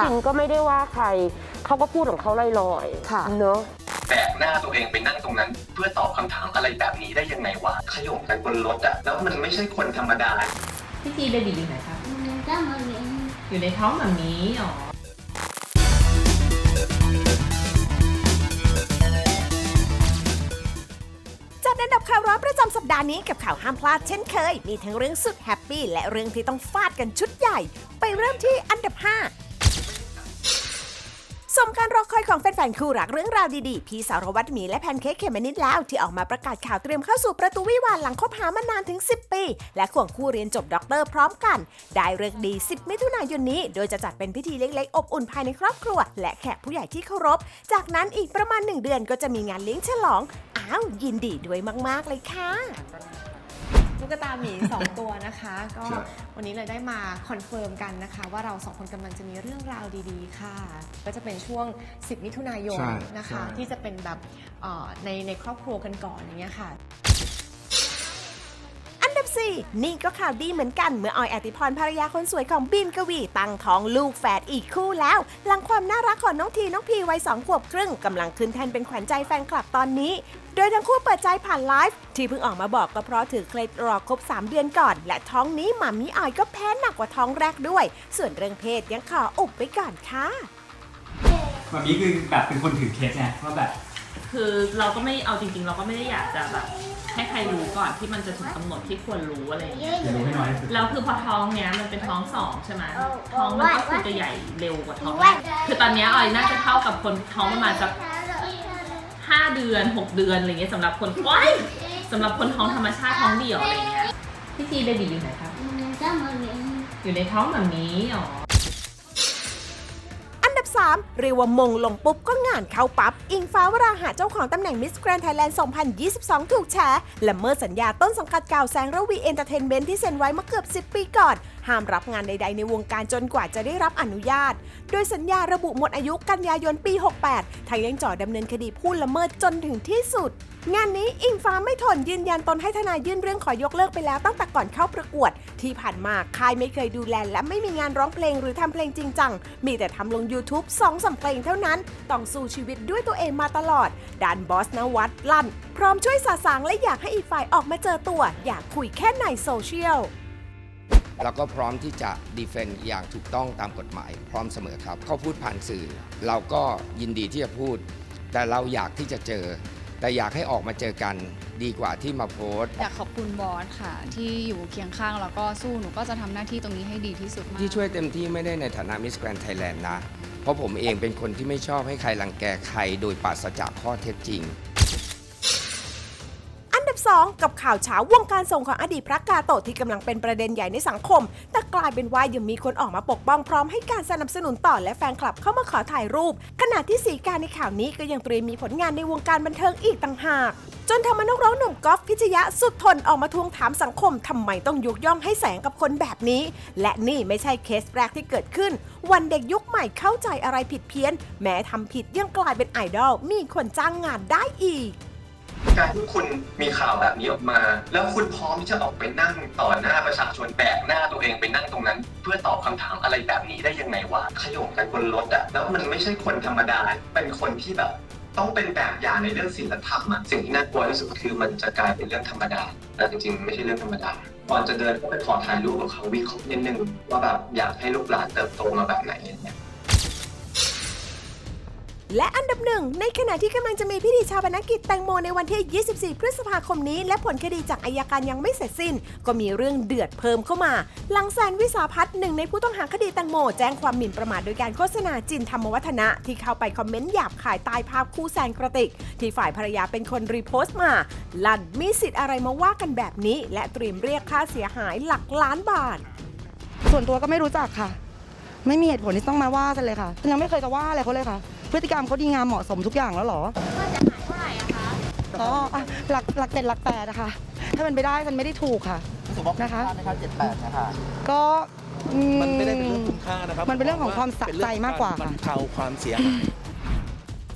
ค่ะจริงก็ไม่ได้ว่าใคร เขาก็พูดของเขาลอยๆค่ะเนอะ แบกหน้าตัวเองไปนั่งตรงนั้น เพื่อตอบคำถามอะไรแบบนี้ได้ยังไงวะขย่มกันบนรถอะแล้วมันไม่ใช่คนธรรมดา พี่จีเบบีอยู่ไหนครับก็มาเรียนอยู่ในท้องแบบนี้อ๋อ จัดอันดับข่าวร้อนประจำสัปดาห์นี้กับข่าวห้ามพลาดเช่นเคย มีทั้งเรื่องสุดแฮปปี้และเรื่องที่ต้องฟาดกันชุดใหญ่ ไปเริ่มที่อันดับ5สมกา รอคอยของแฟนๆคู่รักเรื่องราวดีๆ พี่สารวัตรหมีและแพนเค้กเขมมะนิดแล้วที่ออกมาประกาศข่าวเตรียมเข้าสู่ประตูวิวาห์หลังคบหามานานถึง 10 ปี และควงคู่เรียนจบด็อกเตอร์พร้อมกัน ได้เลิกดี 10 มิถุนายนนี้ โดยจะจัดเป็นพิธีเล็กๆ อบอุ่นภายในครอบครัว และแขกผู้ใหญ่ที่เคารพ จากนั้นอีกประมาณ 1 เดือนก็จะมีงานเลี้ยงฉลอง อ้าวยินดีด้วยมากๆเลยค่ะ ตุ๊กตาหมี 2 ตัวนะคะ ก็วันนี้เลยได้มาคอนเฟิร์มกันนะคะ ว่าเราสองคนกำลังจะมีเรื่องราวดีๆ ค่ะ ก็จะเป็นช่วง 10 มิถุนายนใช่นะคะใช่ที่จะเป็นแบบเอ่อในในครอบครัวกันก่อนอย่างเงี้ยค่ะอันดับ4นี่ก็ข่าวดีเหมือนกันเมื่อออยอติพรภรรยาคนสวยของบีมกวี ตั้งท้องลูกแฝดอีกคู่แล้ว หลังความน่ารักของน้องทีน้องพีวัย2ขวบครึ่งกำลังขึ้นแทนเป็นขวัญใจแฟนคลับตอนนี้ โดยทั้งคู่เปิดใจผ่านไลฟ์ที่เพิ่งออกมาบอกก็เพราะถือเคล็ดรอครบ 3 เดือนก่อน และท้องนี้หมามิออยก็แพ้หนักกว่าท้องแรกด้วย ส่วนเรื่องเพศยังขออุบไปก่อนค่ะแบบนี้คือแบบเป็นคนถือเคสไงว่าแบบคือเราก็ไม่เอาจริง ๆ เราก็ไม่ได้อยากจะแบบให้ใครรู้ก่อนที่มันจะถึงกำหนดที่ควรรู้อะไรอย่างเงี้ยจะรู้ให้น้อยที่สุดแล้วคือพอท้องเนี้ยมันเป็นท้องสองใช่ไหมเออท้องมันก็คือจะใหญ่เร็วกว่าท้องแรกคือตอนเนี้ยออยน่าจะเท่ากับคนท้องประมาณสัก เดือนหกเดือนอะไรเงี้ยสำหรับคนว้ายสำหรับคนท้องธรรมชาติท้องเดี่ยวอะไรเงี้ยพี่จีเบบีอยู่ไหนครับ อยู่ในท้องแบบนี้อ๋ออันดับ 3 เรียกว่ามงลงปุ๊บก็งานเข้าปับ๊บอิงฟ้าวราหะเจ้าของตำแหน่งมิสแกรน n d ไทยแลนด์ 2022 ถูกแฉละเมิดสัญญาต้นสังกัดเก่าแสงระวีเอนเตอร์เทนเมนต์ที่เซ็นไว้เมื่อเกือบ 10 ปีก่อน ห้ามรับงานใด ๆ ในวงการจนกว่าจะได้รับอนุญาต โดยสัญญาระบุหมดอายุกันยายนปี 68ทางยังจ่อดำเนินคดีผู้ละเมิดจนถึงที่สุด งานนี้อิงฟ้าไม่ทนยืนยันตนให้ทนายยื่นเรื่องขอยกเลิกไปแล้วตั้งแต่ก่อนเข้าประกวด ที่ผ่านมาค่ายไม่เคยดูแลและไม่มีงานร้องเพลงหรือทำเพลงจริงจังมีแต่ทำลง YouTube 2องสามเพลงเท่านั้น ต้องสู้ชีวิตด้วยตัวเองมาตลอดด้านบอสนวัตลั่น พร้อมช่วยสาสางและอยากให้อีกฝ่ายออกมาเจอตัว อยากคุยแค่ในโซเชียล แล้วก็พร้อมที่จะดีเฟนต์อย่างถูกต้องตามกฎหมาย พร้อมเสมอครับ เขาพูดผ่านสื่อ เราก็ยินดีที่จะพูด แต่เราอยากที่จะเจอ แต่อยากให้ออกมาเจอกันดีกว่าที่มาโพสต์ อยากขอบคุณบอสค่ะ ที่อยู่เคียงข้างแล้วก็สู้หนูก็จะทำหน้าที่ตรงนี้ให้ดีที่สุดมาก ที่ช่วยเต็มที่ไม่ได้ในฐานะมิสแกรน n d ไทยแลนด์นะ เพราะผมเองเป็นคนที่ไม่ชอบให้ใครรังแกใคร โดยปราศจากข้อเท็จจริง 2 กับข่าวเช้าวงการส่งของอดีตพระกาโตะที่กำลังเป็นประเด็นใหญ่ในสังคม แต่กลายเป็นว่ายังมีคนออกมาปกป้องพร้อมให้การสนับสนุนต่อและแฟนคลับเข้ามาขอถ่ายรูป ขณะที่สีการในข่าวนี้ก็ยังเตรียมมีผลงานในวงการบันเทิงอีกต่างหากจนทำให้นักร้องหนุ่มกอล์ฟพิชยะสุดทนออกมาทวงถามสังคมทำไมต้องยกย่องให้แสงกับคนแบบนี้ และนี่ไม่ใช่เคสแรกที่เกิดขึ้น วันเด็กยุคใหม่เข้าใจอะไรผิดเพี้ยน แม้ทำผิดยังกลายเป็นไอดอลมีคนจ้างงานได้อีก การที่คุณมีข่าวแบบนี้ออกมา แล้วคุณพร้อมที่จะออกไปนั่งต่อหน้าประชาชนแบกหน้าตัวเองไปนั่งตรงนั้น เพื่อตอบคำถามอะไรแบบนี้ได้ยังไงวะขย่มกันบนรถอะแล้วมันไม่ใช่คนธรรมดาเป็นคนที่แบบ ต้องเป็นแบบอย่างในเรื่องศีลธรรมอะสิ่งที่น่ากลัวที่สุดคือมันจะกลายเป็นเรื่องธรรมดา แต่จริงๆ ไม่ใช่เรื่องธรรมดาก่อนจะเดินก็ไปขอถ่ายรูปกับเขาวิเคราะห์นิดนึงว่าแบบอยากให้ลูกหลานเติบโตมาแบบไหนเงี้ย และอันดับหนึ่งในขณะที่กำลังจะมีพิธีชาปนกิจแตงโมในวันที่ 24 พฤษภาคมนี้ และผลคดีจากอายการยังไม่เสร็จสิ้น ก็มีเรื่องเดือดเพิ่มเข้ามา หลังแซนวิสาพัฒน์หนึ่งในผู้ต้องหาคดีแตงโม แจ้งความหมิ่นประมาทโดยการโฆษณาจินธรรมวัฒนะ ที่เข้าไปคอมเมนต์หยาบขายใตายภาพคู่แซนกระติก ที่ฝ่ายภรรยาเป็นคนรีโพสต์มา ลั่นมีสิทธิ์อะไรมาว่ากันแบบนี้ และเตรียมเรียกค่าเสียหายหลักล้านบาท ส่วนตัวก็ไม่รู้จักค่ะ ไม่มีเหตุผลที่ต้องมาว่ากันเลยค่ะยังไม่เคยจะว่าอะไรเขาเลยค่ะ พฤติกรรมเขาดีงามเหมาะสมทุกอย่างแล้วเหรอว่าจะหายเท่าไหร่อะคะอ๋ออะหลักหลักเจ็ดหลักแปดนะคะถ้ามันไปได้มันไม่ได้ถูกค่ะนะคะนะคะเจ็ดแปดนะคะ ก็อื มันไม่ได้เป็นเรื่องคุ้มค่านะครับมันเป็นเรื่องของความสะใจมากกว่าบรค่ะรเทาความเสียหาย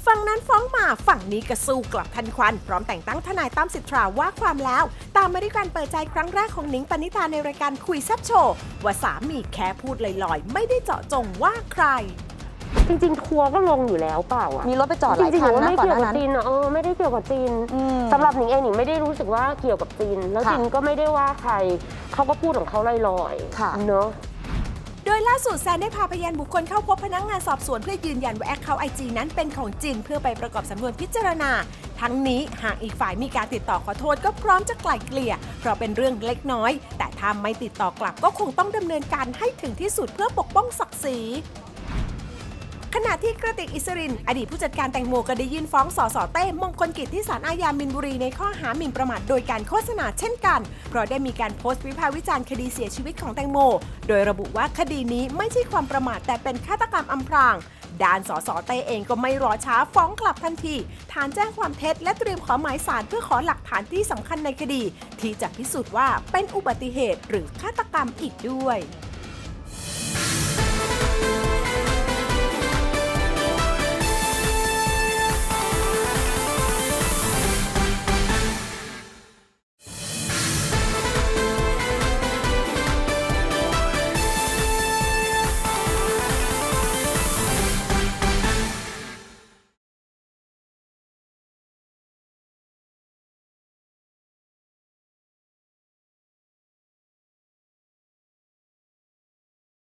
ฝั่งนั้นฟ้องมาฝั่งนี้ก็สู้กลับทันควัน พร้อมแต่งตั้งทนายตั้มสิทธาว่าความแล้ว ตามมาด้วยการเปิดใจครั้งแรกของหนิงปณิตาในรายการคุยแซบโชว์ว่าสามีแค่พูดลอยๆ ไม่ได้เจาะจงว่าใคร จริงๆ ทัวร์ก็ลงอยู่แล้วเปล่าอะมีรถไปจอดหลายจริงๆคันว่านะไม่ก่อนเกี่หยวน้ากับนั้น จีนอะเออไม่ได้เกี่ยวกับจีนอืมสำหรับหนิงเองหนิงไม่ได้รู้สึกว่าเกี่ยวกับจีน แล้วค่ะจีนก็ไม่ได้ว่าใครเขาก็พูดของเขาลอยค่ะ ๆเนาะโดยล่าสุดแซนได้พาพยานบุคคลเข้าพบพนักงานสอบสวนเพื่อยืนยันว่าแอคเคาท์ไอจีนั้นเป็นของจริง เพื่อไปประกอบสำนวนพิจารณา ทั้งนี้หากอีกฝ่ายมีการติดต่อขอโทษก็พร้อมจะไกล่เกลี่ย เพราะเป็นเรื่องเล็กน้อย แต่ถ้าไม่ติดต่อกลับก็คงต้องดำเนินการให้ถึงที่สุดเพื่อปกป้องศักดิ์ศรี ขณะที่กระติกอิสริน อดีตผู้จัดการแตงโมก็ได้ยื่นฟ้องสสเต้มงคลกิจที่ศาลอาญามินบุรีในข้อหาหมิ่นประมาทโดยการโฆษณาเช่นกัน เพราะได้มีการโพสต์วิพากษ์วิจารณ์คดีเสียชีวิตของแตงโม โดยระบุว่าคดีนี้ไม่ใช่ความประมาทแต่เป็นฆาตกรรมอำพรางด้านสสเต้เองก็ไม่รอช้าฟ้องกลับทันที ฐานแจ้งความเท็จและเตรียมขอหมายสารเพื่อขอหลักฐานที่สำคัญในคดี ที่จะพิสูจน์ว่าเป็นอุบัติเหตุหรือฆาตกรรมอีกด้วย